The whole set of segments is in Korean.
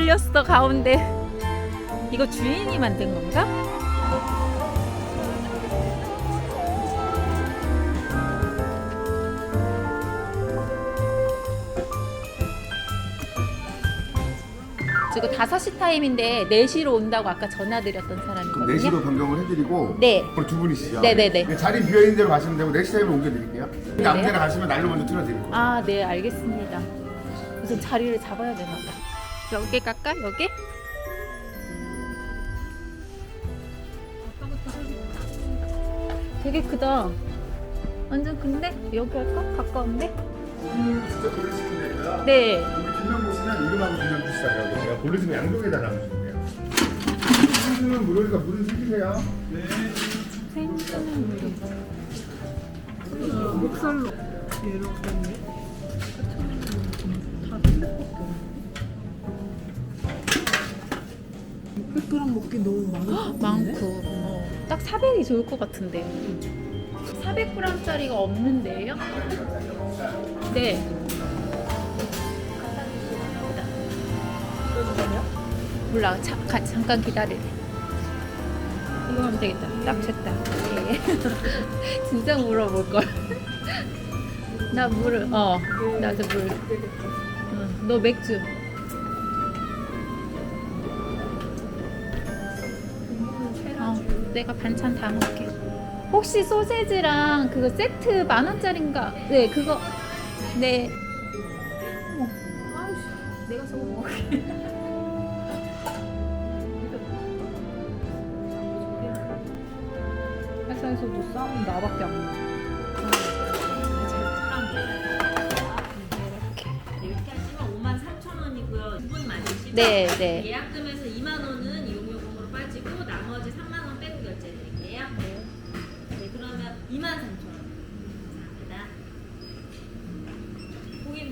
걸렸어 가운데. 이거 주인이 만든 건가? 지금 5시 타임인데 4시로 온다고 아까 전화드렸던 그럼 사람이거든요. 4시로 변경을 해드리고 네. 그럼 두 분이시죠? 네네네. 네, 자리 비어있는 대로 가시면 되고 넥시 타임으로 옮겨드릴게요 근데 아무 데나 가시면 날로 먼저 틀어드릴게요 아, 네, 알겠습니다. 우선 자리를 잡아야 되나 봐. 여기 갈까? 여기? 되게 크다. 완전 큰데? 여기 할까? 가까운데? 진짜 되고요 네. 이름하고 제가 고르시면 양쪽에다 남으시면 돼요 생수는 물이. 목살로 이렇게 600g 먹기 너무 많아. 많고. 어, 딱 400이 좋을 것 같은데. 400g짜리가 없는데요? 네. 몰라. 자, 가, 잠깐 기다리래. 이거 하면 되겠다. 딱 됐다. 예. 진짜 물어볼 걸. 나 물을 어 나도 물. 응, 너 맥주. 내가 반찬 다 먹게. 혹시 소세지랑 그거 세트 만 원짜리인가? 네, 그거 네. 어머, 아이씨, 내가 저거 먹을게. 회사에서도 싸움 나밖에 안 나. 이렇게 하시면 5만 4천 원이고요. 두분 맞으시고 네, 네. 예약금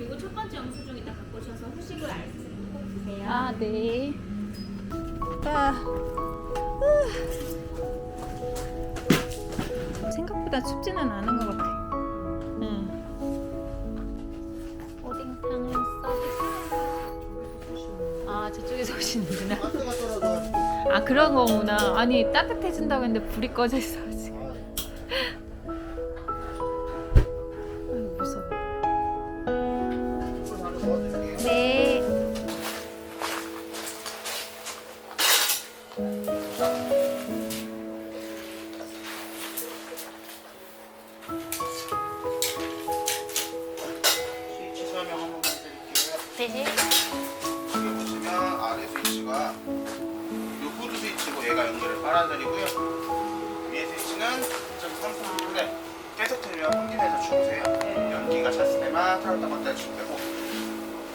그리고 첫 번째 영수증 이따 갖고 오셔서 후식을 아이스크림 꼭 드세요. 아, 네. 아. 후. 생각보다 춥지는 않은 것 같아. 응. 서비스. 아, 저쪽에서 오시는구나. 아, 그런 거구나. 아니, 따뜻해진다고 했는데 불이 꺼져 있어, 네. 여기 보시면 아래 스위치가 이 후드 스위치고 얘가 연결을 빨아들이고요. 위에 스위치는 저기 선풍기인데 계속 틀면 환기해서 추우세요. 연기가 찼을 때만 틀었다 껐다 해주시면 되고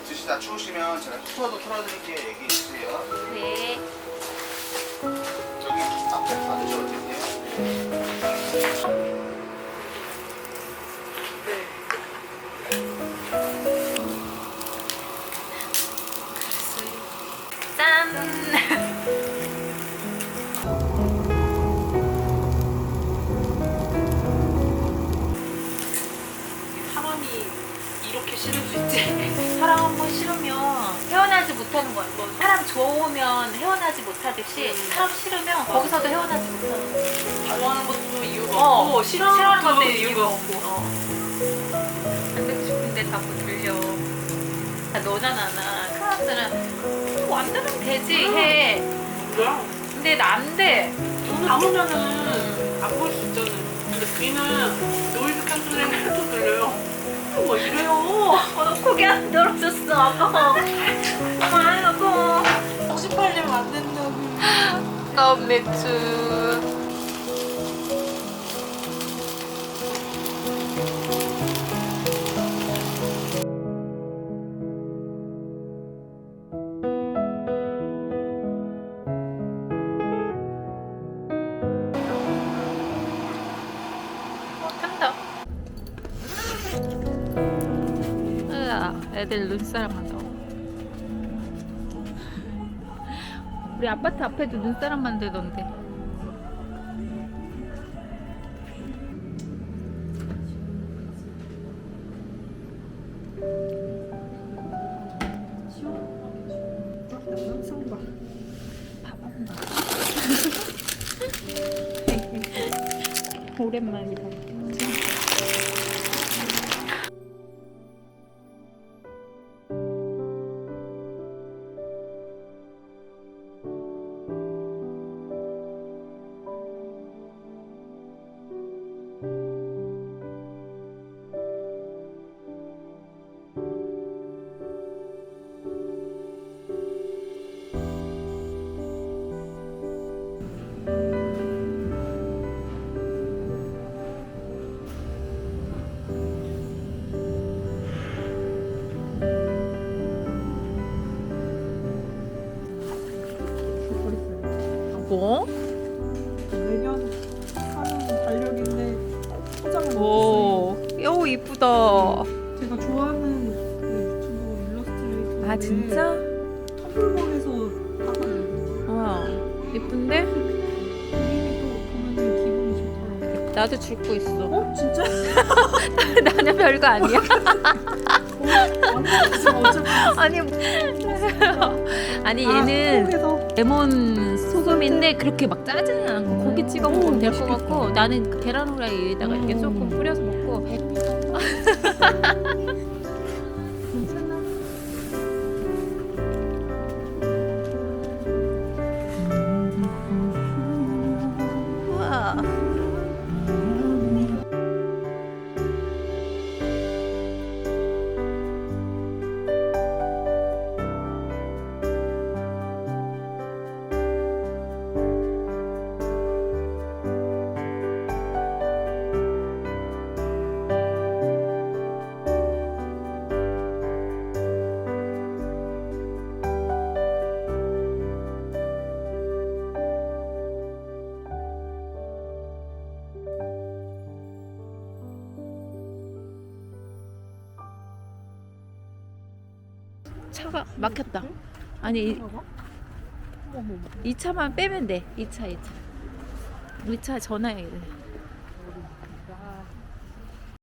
드시다 추우시면 제가 히터도 틀어드릴게요. 얘기해 주세요. 네. 이렇게 싫을 수 있지. 사람 한 번 싫으면 헤어나지 못하는 거야. 뭐 사람 좋으면 헤어나지 못하듯이 사람 싫으면 거기서도 헤어나지 못하는 거야. 좋아하는 것도 이유가 어, 없고 싫어하는, 것도 이유가 없고 어. 안 듣고 싶은데 자꾸 들려. 아, 너잖아, 나. 큰 사람들은 뭐안 들으면 되지, 해. 뭐야? 근데 안 돼. 저는 아무면은 안 볼 수 있잖아요 근데 귀는 노이즈 고개 안 들어줬어, 아까. 아이고. 98년 안 된다고 껌 맥주. 애들 눈사람 한다고 우리 아파트 앞에도 눈사람 만들던데 오랜만이다. 뭐? 내년 하는 달력인데 포장을 오. 오 이쁘다. 제가 좋아하는 그 유튜브 일러스트레이터. 아 진짜? 텀블벅에서 하거든요. 와, 이쁜데? 그림이 또 보면 기분이 좋더라고요. 나도 줄 거 있어. 어? 진짜? 나는 별거 아니야. 아니, 아니 아, 얘는 레몬 소금인데 그렇게 막 짜지는 않고 고기 찍어 먹으면 오, 될것 맛있겠다. 같고 나는 그 계란 후라이에다가 이렇게 음. 조금 뿌려서 먹 차가 막혔다. 아니 이, 이 차만 빼면 돼. 이 차, 이 차. 우리 차 전화해야 돼.